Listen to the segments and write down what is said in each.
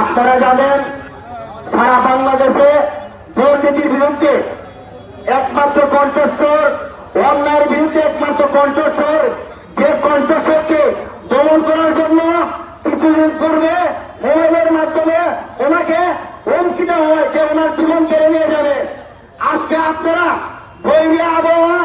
আপনারা জানেন, সারা বাংলাদেশে দুর্নীতির বিরুদ্ধে একমাত্র কণ্ঠস্বর, অন্যায়ের বিরুদ্ধে একমাত্র কণ্ঠস্বর, যে কণ্ঠস্বরকে দমন করার জন্য কিছুদিন পূর্বে মোবাইলের মাধ্যমে ওনাকে হুমকি দেওয়া হয় যে ওনার জীবন কেড়ে নিয়ে যাবে। আজকে আপনারা বৈরী আবহাওয়া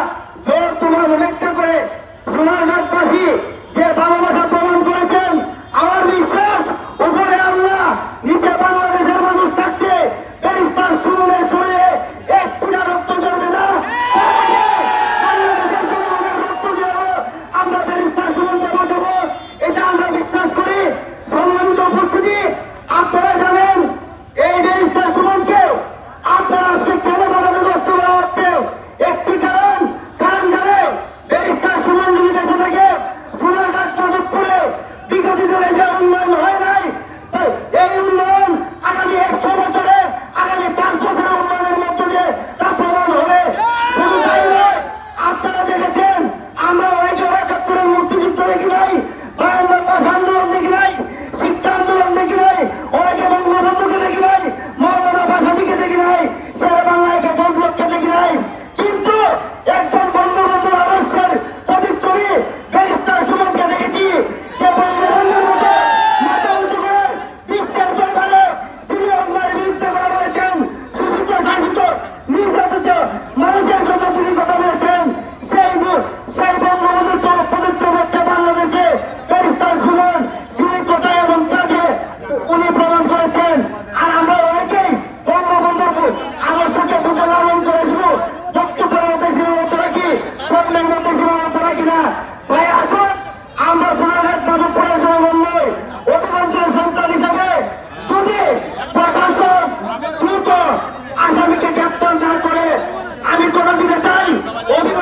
โอ้พ